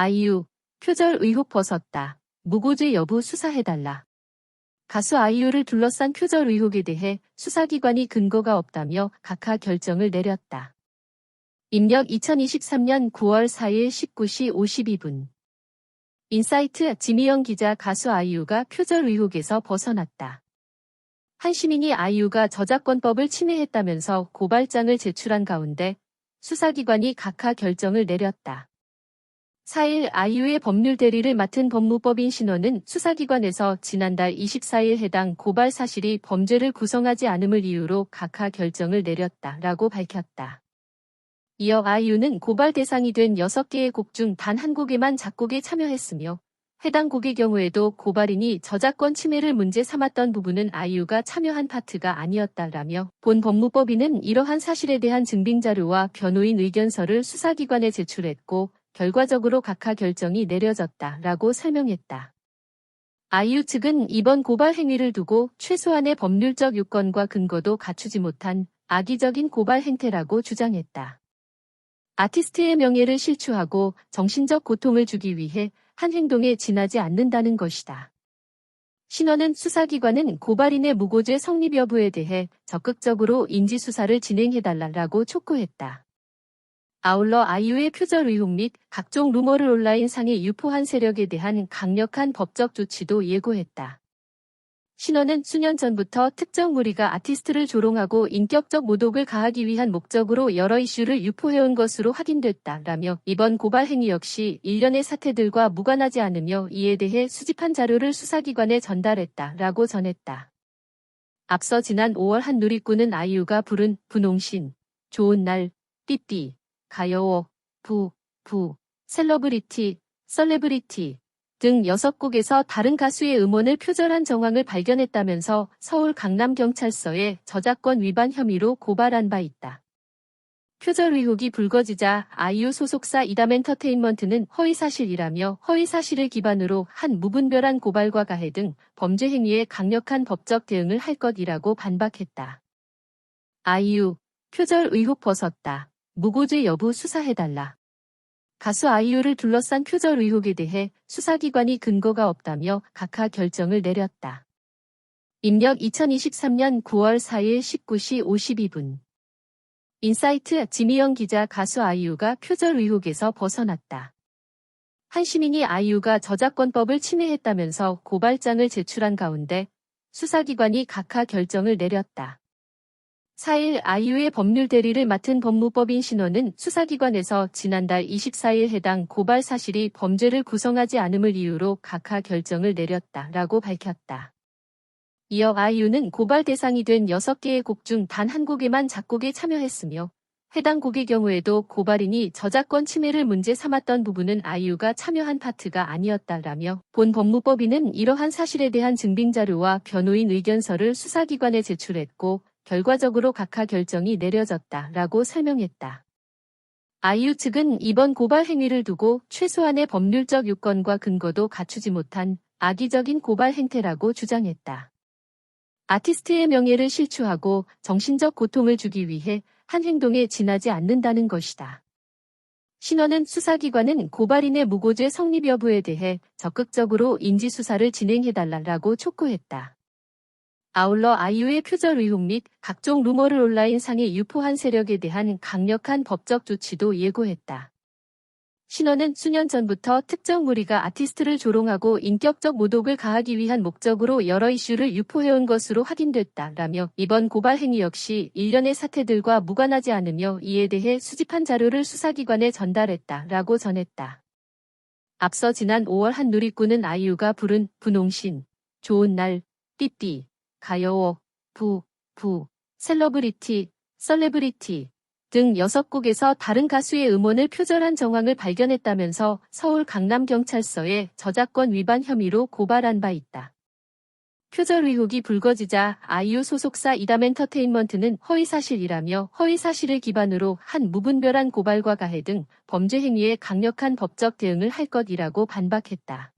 아이유, 표절 의혹 벗었다. 무고죄 여부 수사해달라. 가수 아이유를 둘러싼 표절 의혹에 대해 수사기관이 근거가 없다며 각하 결정을 내렸다. 입력 2023년 9월 4일 19시 52분. 인사이트 지미영 기자 가수 아이유가 표절 의혹에서 벗어났다. 한 시민이 아이유가 저작권법을 침해했다면서 고발장을 제출한 가운데 수사기관이 각하 결정을 내렸다. 4일 아이유의 법률 대리를 맡은 법무법인 신원은 수사기관에서 지난달 24일 해당 고발 사실이 범죄를 구성하지 않음을 이유로 각하 결정을 내렸다라고 밝혔다. 이어 아이유는 고발 대상이 된 6개의 곡 중 단 한 곡에만 작곡에 참여했으며 해당 곡의 경우에도 고발인이 저작권 침해를 문제 삼았던 부분은 아이유가 참여한 파트가 아니었다라며 본 법무법인은 이러한 사실에 대한 증빙 자료와 변호인 의견서를 수사기관에 제출했고 결과적으로 각하 결정이 내려졌다 라고 설명했다. 아이유 측은 이번 고발 행위를 두고 최소한의 법률적 요건과 근거도 갖추지 못한 악의적인 고발 행태라고 주장했다. 아티스트의 명예를 실추하고 정신적 고통을 주기 위해 한 행동에 지나지 않는다는 것이다. 신원은 수사기관은 고발인의 무고죄 성립 여부에 대해 적극적으로 인지수사를 진행해달라고 촉구했다. 아울러 아이유의 표절 의혹 및 각종 루머를 온라인 상에 유포한 세력에 대한 강력한 법적 조치도 예고했다. 신원은 수년 전부터 특정 무리가 아티스트를 조롱하고 인격적 모독을 가하기 위한 목적으로 여러 이슈를 유포해온 것으로 확인됐다라며 이번 고발 행위 역시 일련의 사태들과 무관하지 않으며 이에 대해 수집한 자료를 수사기관에 전달했다라고 전했다. 앞서 지난 5월 한 누리꾼은 아이유가 부른 분홍신, 좋은 날, 띠띠, 가여워, 부, 부, 셀러브리티, 썰레브리티 등 6곡에서 다른 가수의 음원을 표절한 정황을 발견했다면서 서울 강남경찰서에 저작권 위반 혐의로 고발한 바 있다. 표절 의혹이 불거지자 아이유 소속사 이담엔터테인먼트는 허위사실이라며 허위사실을 기반으로 한 무분별한 고발과 가해 등 범죄 행위에 강력한 법적 대응을 할 것이라고 반박했다. 아이유, 표절 의혹 벗었다. 무고죄 여부 수사해달라. 가수 아이유를 둘러싼 표절 의혹에 대해 수사기관이 근거가 없다며 각하 결정을 내렸다. 입력 2023년 9월 4일 19시 52분. 인사이트 지미영 기자 가수 아이유가 표절 의혹에서 벗어났다. 한 시민이 아이유가 저작권법을 침해했다면서 고발장을 제출한 가운데 수사기관이 각하 결정을 내렸다. 4일 아이유의 법률 대리를 맡은 법무법인 신원은 수사기관에서 지난달 24일 해당 고발 사실이 범죄를 구성하지 않음을 이유로 각하 결정을 내렸다라고 밝혔다. 이어 아이유는 고발 대상이 된 6개의 곡 중 단 한 곡에만 작곡에 참여했으며 해당 곡의 경우에도 고발인이 저작권 침해를 문제 삼았던 부분은 아이유가 참여한 파트가 아니었다라며 본 법무법인은 이러한 사실에 대한 증빙 자료와 변호인 의견서를 수사기관에 제출했고 결과적으로 각하 결정이 내려졌다 라고 설명했다. 아이유 측은 이번 고발 행위를 두고 최소한의 법률적 요건과 근거도 갖추지 못한 악의적인 고발 행태라고 주장했다. 아티스트의 명예를 실추하고 정신적 고통을 주기 위해 한 행동에 지나지 않는다는 것이다. 신원은 수사기관은 고발인의 무고죄 성립 여부에 대해 적극적으로 인지수사를 진행해달라고 촉구했다. 아울러 아이유의 표절 의혹 및 각종 루머를 온라인 상에 유포한 세력에 대한 강력한 법적 조치도 예고했다. 신원은 수년 전부터 특정 무리가 아티스트를 조롱하고 인격적 모독을 가하기 위한 목적으로 여러 이슈를 유포해온 것으로 확인됐다 라며 이번 고발 행위 역시 일련의 사태들과 무관하지 않으며 이에 대해 수집한 자료를 수사기관에 전달했다 라고 전했다. 앞서 지난 5월 한 누리꾼은 아이유가 부른 분홍신, 좋은 날, 띠띠, 가여워, 부, 부, 셀러브리티, 썰레브리티 등 6곡에서 다른 가수의 음원을 표절한 정황을 발견했다면서 서울 강남경찰서에 저작권 위반 혐의로 고발한 바 있다. 표절 의혹이 불거지자 아이유 소속사 이담엔터테인먼트는 허위사실이라며 허위사실을 기반으로 한 무분별한 고발과 가해 등 범죄 행위에 강력한 법적 대응을 할 것이라고 반박했다.